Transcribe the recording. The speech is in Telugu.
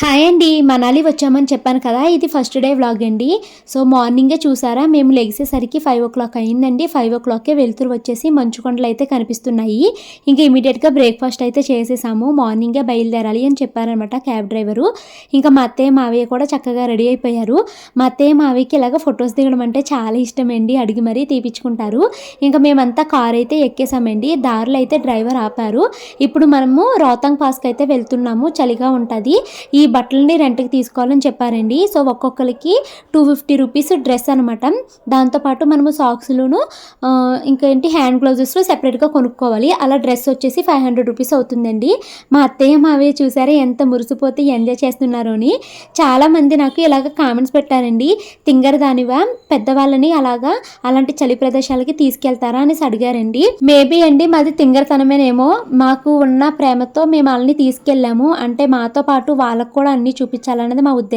హాయ్ అండి మనాలి వచ్చామని చెప్పాను కదా ఇది ఫస్ట్ డే వ్లాగ్ అండి. సో మార్నింగే చూసారా మేము లెగిసేసరికి ఫైవ్ ఓ క్లాక్ అయిందండి. ఫైవ్ ఓ క్లాక్కే వెలుతురు వచ్చేసి మంచు కొండలు అయితే కనిపిస్తున్నాయి. ఇంకా ఇమీడియట్గా బ్రేక్ఫాస్ట్ అయితే చేసేసాము. మార్నింగే బయలుదేరాలి అని చెప్పారనమాట క్యాబ్ డ్రైవరు ఇంకా మా అత్తయ్య మావయ్య కూడా చక్కగా రెడీ అయిపోయారు. మా అత్తయ్య మావయ్యకి ఇలాగ ఫొటోస్ దిగడం అంటే చాలా ఇష్టం అండి అడిగి మరీ తీపించుకుంటారు ఇంకా మేమంతా కార్ అయితే ఎక్కేసామండి. దారిలో అయితే డ్రైవర్ ఆపారు. ఇప్పుడు మనము రోహతాంగ్ పాస్కి అయితే వెళ్తున్నాము. చలిగా ఉంటుంది. ఈ బట్టలని రెంట్కి తీసుకోవాలని చెప్పారండి. సో ఒక్కొక్కరికి టూ ఫిఫ్టీ రూపీస్ డ్రెస్ అనమాట దాంతోపాటు మనము సాక్స్లును ఇంకేంటి హ్యాండ్ గ్లౌజెస్ సెపరేట్గా కొనుక్కోవాలి. అలా డ్రెస్ వచ్చేసి ఫైవ్ హండ్రెడ్ రూపీస్ అవుతుందండి. మా అత్తయ్య మావే చూసారా ఎంత మురిసిపోతే ఎంజాయ్ చేస్తున్నారో అని. చాలామంది నాకు ఇలాగ కామెంట్స్ పెట్టారండి. తింగర్ దానివా పెద్దవాళ్ళని అలాగా అలాంటి చలి ప్రదేశాలకి తీసుకెళ్తారా అనేసి అడిగారండి. మేబీ అండి మాది తింగరతనమేనేమో. మాకు ఉన్న ప్రేమతో మేము వాళ్ళని తీసుకెళ్ళాము. అంటే మాతో పాటు వాళ్ళకు కూడా అన్నీ చూపించాలన్నది మా ఉద్దేశం.